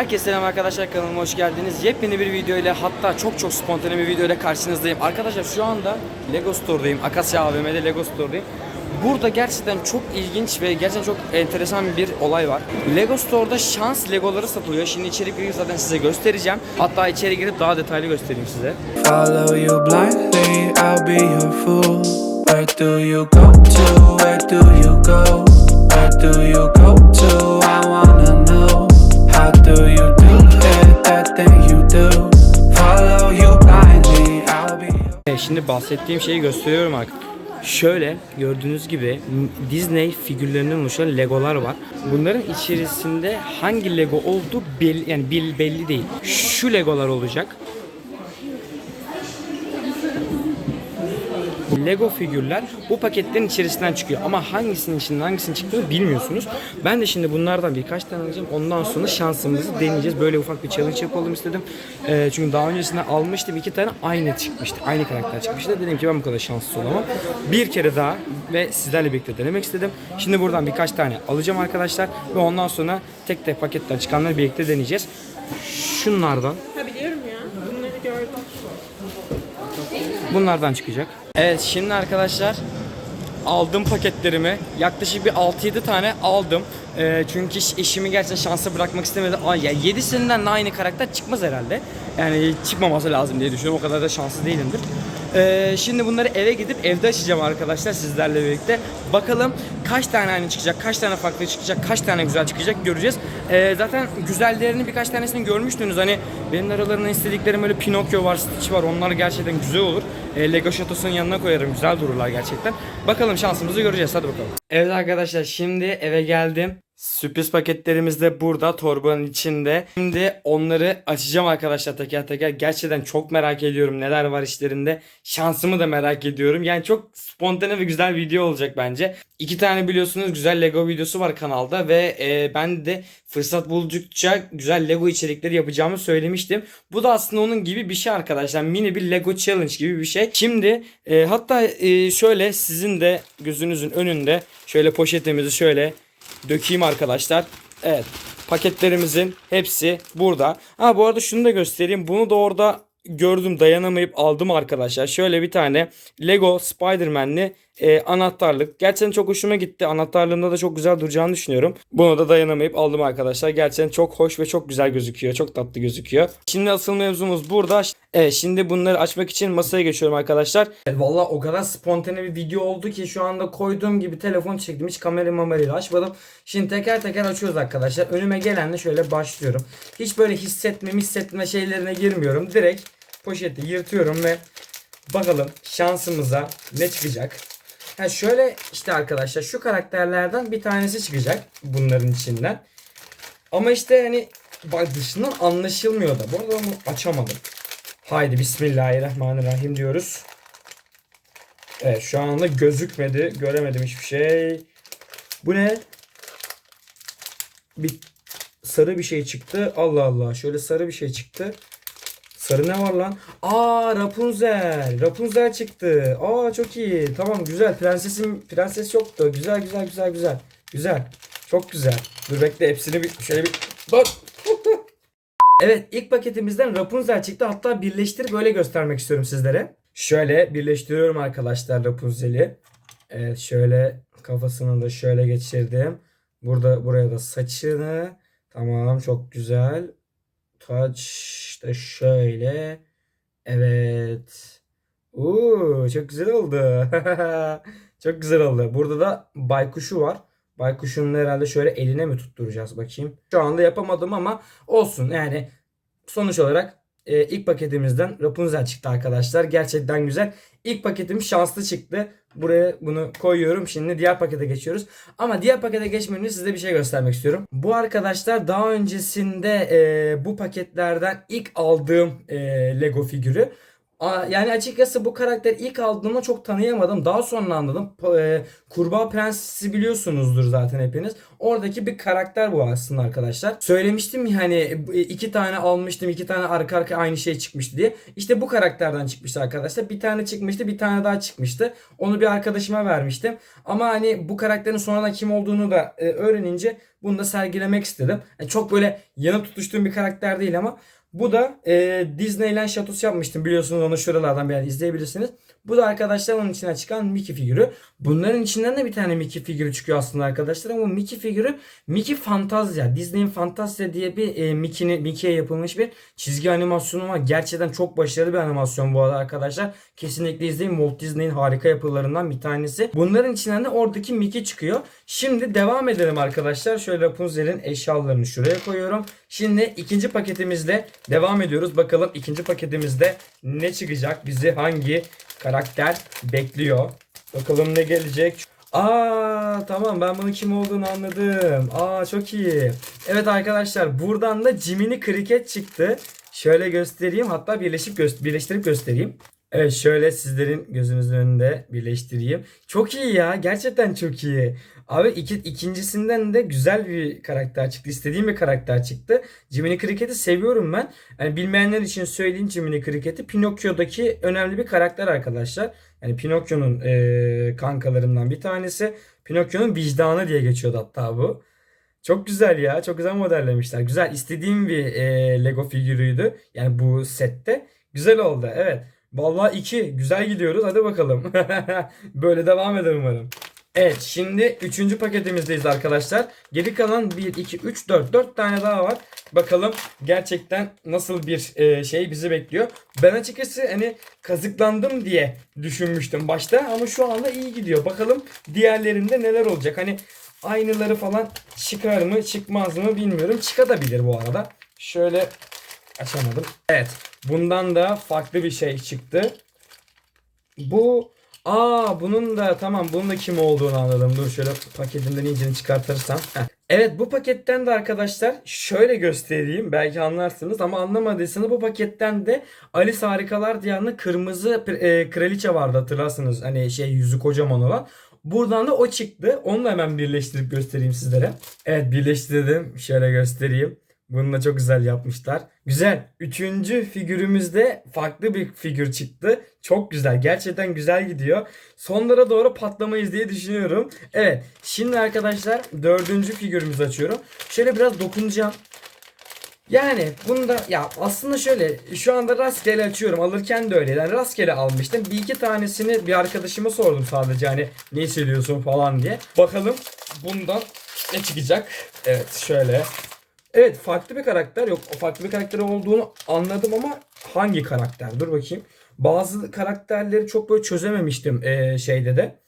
Herkese selam arkadaşlar kanalıma hoş geldiniz. Yepyeni bir video ile hatta çok çok spontane bir video ile karşınızdayım. Arkadaşlar şu anda Lego Store'dayım. Akasya AVM'de Lego Store'dayım. Burada gerçekten çok ilginç ve gerçekten çok enteresan bir olay var. Lego Store'da şans Legoları satılıyor. Şimdi içeri girip zaten size göstereceğim. Hatta içeri girip daha detaylı göstereyim size. Follow you blindly, I'll be your fool. Where do you go to? Where do you go? Where do you go to? I wanna bahsettiğim şeyi gösteriyorum arkadaşlar. Şöyle gördüğünüz gibi Disney figürlerinden oluşan Legolar var. Bunların içerisinde hangi Lego olduğu belli, yani belli değil. Şu Legolar olacak. Lego figürler bu paketlerin içerisinden çıkıyor ama hangisinin içinden hangisinin çıktığını bilmiyorsunuz. Ben de şimdi bunlardan birkaç tane alacağım. Ondan sonra şansımızı deneyeceğiz. Böyle ufak bir challenge yapalım istedim. Ee, çünkü daha öncesinde almıştım iki tane aynı çıkmıştı. Aynı karakter çıkmıştı. Dedim ki ben bu kadar şanssız olamam. Bir kere daha ve sizlerle birlikte denemek istedim. Şimdi buradan birkaç tane alacağım arkadaşlar ve ondan sonra tek tek paketten çıkanları birlikte deneyeceğiz. Şunlardan Ha biliyorum ya. Bunları gördüm. Bunlardan çıkacak. Evet şimdi arkadaşlar aldım paketlerimi. Yaklaşık bir 6-7 tane aldım. Ee, çünkü iş- eşimi gerçekten şansa bırakmak istemedim. Ay ya 7'sinden de aynı karakter çıkmaz herhalde. Yani çıkmaması lazım diye düşünüyorum. O kadar da şanslı değilimdir. Ee, şimdi bunları eve gidip evde açacağım arkadaşlar sizlerle birlikte. Bakalım kaç tane aynı çıkacak, kaç tane farklı çıkacak, kaç tane güzel çıkacak göreceğiz. Ee, zaten güzellerini birkaç tanesini görmüştünüz. Hani benim aralarında istediklerim böyle Pinokyo var, Stitch var. Onlar gerçekten güzel olur. Ee, Lego Shadows'un yanına koyarım. Güzel dururlar gerçekten. Bakalım şansımızı göreceğiz. Hadi bakalım. Evet arkadaşlar şimdi eve geldim. Sürpriz paketlerimiz de burada torbanın içinde. Şimdi onları açacağım arkadaşlar teker teker. Gerçekten çok merak ediyorum neler var içlerinde. Şansımı da merak ediyorum. Yani çok spontane ve güzel video olacak bence. İki tane biliyorsunuz güzel Lego videosu var kanalda ve e, ben de fırsat buldukça güzel Lego içerikleri yapacağımı söylemiştim. Bu da aslında onun gibi bir şey arkadaşlar. Mini bir Lego challenge gibi bir şey. Şimdi e, hatta e, şöyle sizin de gözünüzün önünde şöyle poşetimizi şöyle dökeyim arkadaşlar. Evet paketlerimizin hepsi burada. Ha bu arada şunu da göstereyim. Bunu da orada gördüm dayanamayıp aldım arkadaşlar. Şöyle bir tane Lego Spider-Man'li e, anahtarlık. Gerçekten çok hoşuma gitti. Anahtarlığında da çok güzel duracağını düşünüyorum. Bunu da dayanamayıp aldım arkadaşlar. Gerçekten çok hoş ve çok güzel gözüküyor. Çok tatlı gözüküyor. Şimdi asıl mevzumuz burada. Evet şimdi bunları açmak için masaya geçiyorum arkadaşlar. Valla o kadar spontane bir video oldu ki şu anda koyduğum gibi telefon çektim. Hiç kamera mamerayla açmadım. Şimdi teker teker açıyoruz arkadaşlar. Önüme gelenle şöyle başlıyorum. Hiç böyle hissetme hissetme şeylerine girmiyorum. Direkt poşeti yırtıyorum ve bakalım şansımıza ne çıkacak. Ha şöyle işte arkadaşlar şu karakterlerden bir tanesi çıkacak bunların içinden. Ama işte hani bak dışından anlaşılmıyor da. Bu arada onu açamadım. Haydi bismillahirrahmanirrahim diyoruz. Evet şu anda gözükmedi. Göremedim hiçbir şey. Bu ne? Bir sarı bir şey çıktı. Allah Allah. Şöyle sarı bir şey çıktı. Sarı ne var lan? Aa Rapunzel. Rapunzel çıktı. Aa çok iyi. Tamam güzel. Prensesim prenses yoktu. Güzel güzel güzel güzel. Güzel. Çok güzel. Dur bekle hepsini bir şöyle bir bak. Evet ilk paketimizden Rapunzel çıktı. Hatta birleştirip böyle göstermek istiyorum sizlere. Şöyle birleştiriyorum arkadaşlar Rapunzel'i. Evet şöyle kafasını da şöyle geçirdim. Burada buraya da saçını. Tamam çok güzel. Taç da şöyle. Evet. Uuu çok güzel oldu. çok güzel oldu. Burada da baykuşu var. Baykuşun herhalde şöyle eline mi tutturacağız bakayım. Şu anda yapamadım ama olsun yani sonuç olarak e, ilk paketimizden Rapunzel çıktı arkadaşlar. Gerçekten güzel. İlk paketim şanslı çıktı. Buraya bunu koyuyorum. Şimdi diğer pakete geçiyoruz. Ama diğer pakete geçmeden önce size bir şey göstermek istiyorum. Bu arkadaşlar daha öncesinde e, bu paketlerden ilk aldığım e, Lego figürü. Yani açıkçası bu karakteri ilk aldığımda çok tanıyamadım. Daha sonra anladım. E, Kurbağa Prensesi biliyorsunuzdur zaten hepiniz. Oradaki bir karakter bu aslında arkadaşlar. Söylemiştim ya hani e, iki tane almıştım, iki tane arka arka aynı şey çıkmıştı diye. İşte bu karakterden çıkmıştı arkadaşlar. Bir tane çıkmıştı, bir tane daha çıkmıştı. Onu bir arkadaşıma vermiştim. Ama hani bu karakterin sonradan kim olduğunu da e, öğrenince Bunu da sergilemek istedim. Yani çok böyle yanıp tutuştuğum bir karakter değil ama bu da e, Disneyland şatosu yapmıştım. Biliyorsunuz onu şuralardan bir yer izleyebilirsiniz. Bu da arkadaşlar onun içinden çıkan Mickey figürü. Bunların içinden de bir tane Mickey figürü çıkıyor aslında arkadaşlar ama Mickey figürü Mickey Fantazya. Disney'in Fantazya diye bir e, Mickey'nin Mickey'e yapılmış bir çizgi animasyonu var. Gerçekten çok başarılı bir animasyon bu arada arkadaşlar. Kesinlikle izleyin. Walt Disney'in harika yapılarından bir tanesi. Bunların içinden de oradaki Mickey çıkıyor. Şimdi devam edelim arkadaşlar. Şöyle Rapunzel'in eşyalarını şuraya koyuyorum. Şimdi ikinci paketimizle devam ediyoruz. Bakalım ikinci paketimizde ne çıkacak? Bizi hangi karakter bekliyor? Bakalım ne gelecek? Aa tamam ben bunun kim olduğunu anladım. Aa çok iyi. Evet arkadaşlar buradan da Jiminy Cricket çıktı. Şöyle göstereyim hatta birleşip gö- birleştirip göstereyim. Evet şöyle sizlerin gözünüzün önünde birleştireyim. Çok iyi ya gerçekten çok iyi. Abi iki, ikincisinden de güzel bir karakter çıktı. İstediğim bir karakter çıktı. Jiminy Cricket'i seviyorum ben. Yani bilmeyenler için söyleyeyim Jiminy Cricket'i. Pinokyo'daki önemli bir karakter arkadaşlar. Yani Pinokyo'nun eee, kankalarından bir tanesi. Pinokyo'nun vicdanı diye geçiyordu hatta bu. Çok güzel ya. Çok güzel modellemişler. Güzel. istediğim bir eee, Lego figürüydü. Yani bu sette. Güzel oldu. Evet. Vallahi iki. Güzel gidiyoruz. Hadi bakalım. Böyle devam eder umarım. Evet şimdi üçüncü paketimizdeyiz arkadaşlar. Geri kalan 1, 2, 3, 4. 4 tane daha var. Bakalım gerçekten nasıl bir e, şey bizi bekliyor. Ben açıkçası hani kazıklandım diye düşünmüştüm başta. Ama şu anda iyi gidiyor. Bakalım diğerlerinde neler olacak. Hani aynıları falan çıkar mı çıkmaz mı bilmiyorum. Çıkabilir bu arada. Şöyle açamadım. Evet bundan da farklı bir şey çıktı. Bu Aa bunun da tamam bunun da kim olduğunu anladım. Dur şöyle paketinden iyicini çıkartırsam. Evet bu paketten de arkadaşlar şöyle göstereyim. Belki anlarsınız ama anlamadıysanız bu paketten de Alice Harikalar Diyarı'nda kırmızı e, kraliçe vardı hatırlarsınız. Hani şey yüzü kocaman olan. Buradan da o çıktı. Onu da hemen birleştirip göstereyim sizlere. Evet birleştirdim. Şöyle göstereyim. Bunu da çok güzel yapmışlar. Güzel. Üçüncü figürümüzde farklı bir figür çıktı. Çok güzel. Gerçekten güzel gidiyor. Sonlara doğru patlamayız diye düşünüyorum. Evet. Şimdi arkadaşlar dördüncü figürümüzü açıyorum. Şöyle biraz dokunacağım. Yani bunda ya aslında şöyle şu anda rastgele açıyorum alırken de öyle yani rastgele almıştım bir iki tanesini bir arkadaşıma sordum sadece hani ne hissediyorsun falan diye bakalım bundan ne çıkacak evet şöyle Evet farklı bir karakter yok. O farklı bir karakter olduğunu anladım ama hangi karakter? Dur bakayım. Bazı karakterleri çok böyle çözememiştim eee, şeyde de.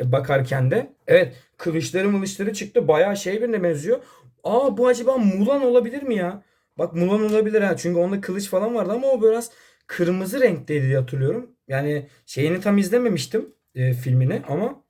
e, bakarken de. Evet kılıçları mılıçları çıktı. Bayağı şey birine benziyor. Aa bu acaba Mulan olabilir mi ya? Bak Mulan olabilir ha. Çünkü onda kılıç falan vardı ama o biraz kırmızı renkteydi diye hatırlıyorum. Yani şeyini tam izlememiştim e, filmini ama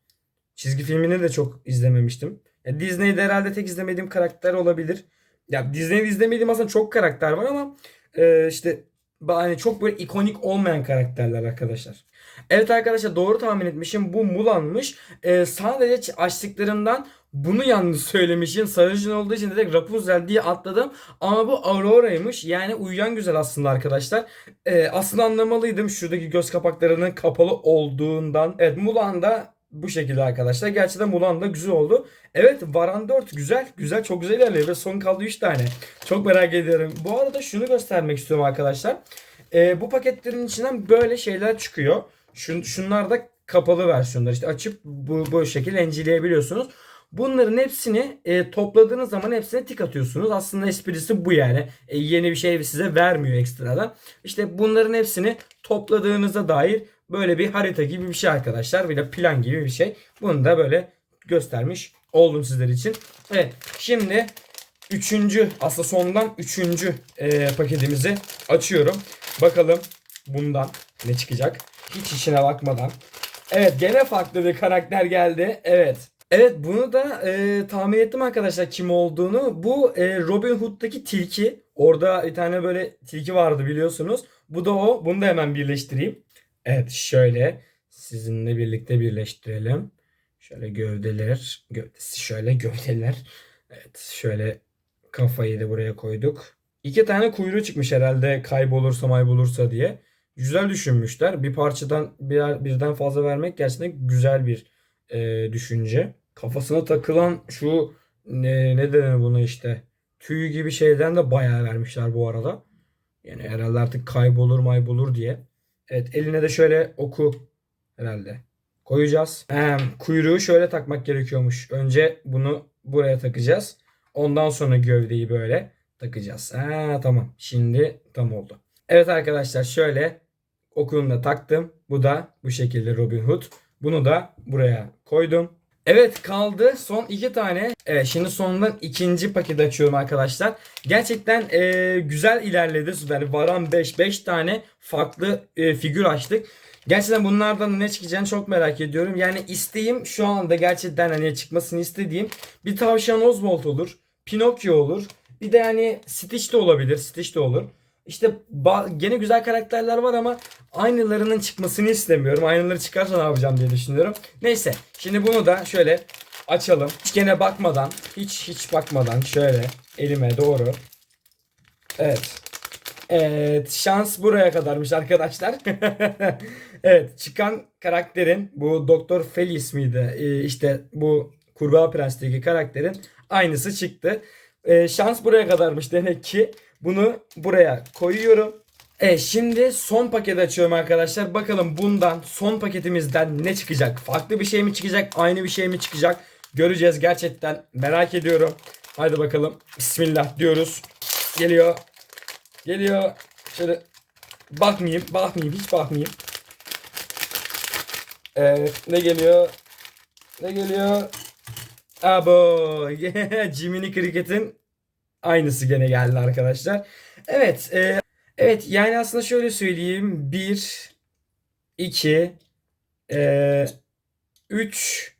çizgi filmini de çok izlememiştim. Ya Disney'de herhalde tek izlemediğim karakter olabilir. Ya Disney'de izlemediğim aslında çok karakter var ama e, işte hani çok böyle ikonik olmayan karakterler arkadaşlar. Evet arkadaşlar doğru tahmin etmişim. Bu Mulan'mış. E, sadece açtıklarımdan bunu yanlış söylemişim. Sarışın olduğu için direkt Rapunzel diye atladım. Ama bu Aurora'ymış. Yani uyuyan güzel aslında arkadaşlar. E, aslında anlamalıydım şuradaki göz kapaklarının kapalı olduğundan. Evet Mulan da bu şekilde arkadaşlar. Gerçekten Mulan da güzel oldu. Evet Varan 4 güzel. Güzel çok güzel ilerliyor ve son kaldı 3 tane. Çok merak ediyorum. Bu arada şunu göstermek istiyorum arkadaşlar. Ee, bu paketlerin içinden böyle şeyler çıkıyor. Şun, şunlar da kapalı versiyonlar. İşte açıp bu, bu şekilde encileyebiliyorsunuz. Bunların hepsini e, topladığınız zaman hepsine tik atıyorsunuz. Aslında esprisi bu yani. E, yeni bir şey size vermiyor ekstradan. İşte bunların hepsini topladığınıza dair böyle bir harita gibi bir şey arkadaşlar. Bir de plan gibi bir şey. Bunu da böyle göstermiş oldum sizler için. Evet şimdi üçüncü aslında sondan üçüncü e, paketimizi açıyorum. Bakalım bundan ne çıkacak. Hiç içine bakmadan. Evet gene farklı bir karakter geldi. Evet. Evet bunu da e, tahmin ettim arkadaşlar kim olduğunu. Bu e, Robin Hood'daki tilki. Orada bir tane böyle tilki vardı biliyorsunuz. Bu da o. Bunu da hemen birleştireyim. Evet şöyle sizinle birlikte birleştirelim. Şöyle gövdeler, gövdesi şöyle gövdeler. Evet şöyle kafayı da buraya koyduk. İki tane kuyruğu çıkmış herhalde kaybolursa maybolursa diye. Güzel düşünmüşler. Bir parçadan birer, birden fazla vermek gerçekten güzel bir e, düşünce. Kafasına takılan şu ne, ne denir buna işte tüy gibi şeyden de bayağı vermişler bu arada. Yani herhalde artık kaybolur maybolur diye. Evet eline de şöyle oku herhalde koyacağız. Hem kuyruğu şöyle takmak gerekiyormuş. Önce bunu buraya takacağız. Ondan sonra gövdeyi böyle takacağız. Ha tamam. Şimdi tam oldu. Evet arkadaşlar şöyle okunu da taktım. Bu da bu şekilde Robin Hood. Bunu da buraya koydum. Evet kaldı son iki tane. Evet şimdi sonundan ikinci paketi açıyorum arkadaşlar. Gerçekten e, güzel ilerledi. Yani varan 5 5 tane farklı e, figür açtık. Gerçekten bunlardan ne çıkacağını çok merak ediyorum. Yani isteğim şu anda gerçekten hani çıkmasını istediğim bir tavşan Oswald olur. Pinokyo olur. Bir de yani Stitch de olabilir. Stitch de olur. İşte gene güzel karakterler var ama aynılarının çıkmasını istemiyorum. Aynıları çıkarsa ne yapacağım diye düşünüyorum. Neyse şimdi bunu da şöyle açalım. Hiç gene bakmadan, hiç hiç bakmadan şöyle elime doğru. Evet. Evet, şans buraya kadarmış arkadaşlar. evet, çıkan karakterin bu Doktor Felis miydi? Ee, işte bu Kurbağa Prens'teki karakterin aynısı çıktı. Ee, şans buraya kadarmış demek ki. Bunu buraya koyuyorum. Evet şimdi son paketi açıyorum arkadaşlar. Bakalım bundan son paketimizden ne çıkacak? Farklı bir şey mi çıkacak? Aynı bir şey mi çıkacak? Göreceğiz gerçekten. Merak ediyorum. Haydi bakalım. Bismillah diyoruz. Geliyor. Geliyor. Şöyle bakmayayım. Bakmayayım. Hiç bakmayayım. Evet. Ne geliyor? Ne geliyor? Abo. Jiminy Cricket'in aynısı gene geldi arkadaşlar. Evet. e, evet yani aslında şöyle söyleyeyim. 1 2 3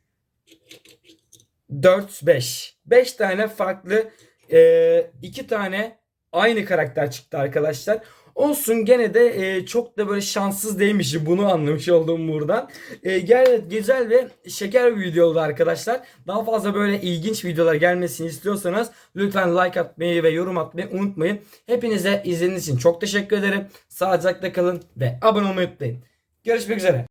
4 5 5 tane farklı e, iki tane aynı karakter çıktı arkadaşlar. Olsun gene de e, çok da böyle şanssız değilmişim. Bunu anlamış oldum buradan. E, gel, güzel ve şeker bir video oldu arkadaşlar. Daha fazla böyle ilginç videolar gelmesini istiyorsanız lütfen like atmayı ve yorum atmayı unutmayın. Hepinize izlediğiniz için çok teşekkür ederim. Sağlıcakla kalın ve abone olmayı unutmayın. Görüşmek üzere.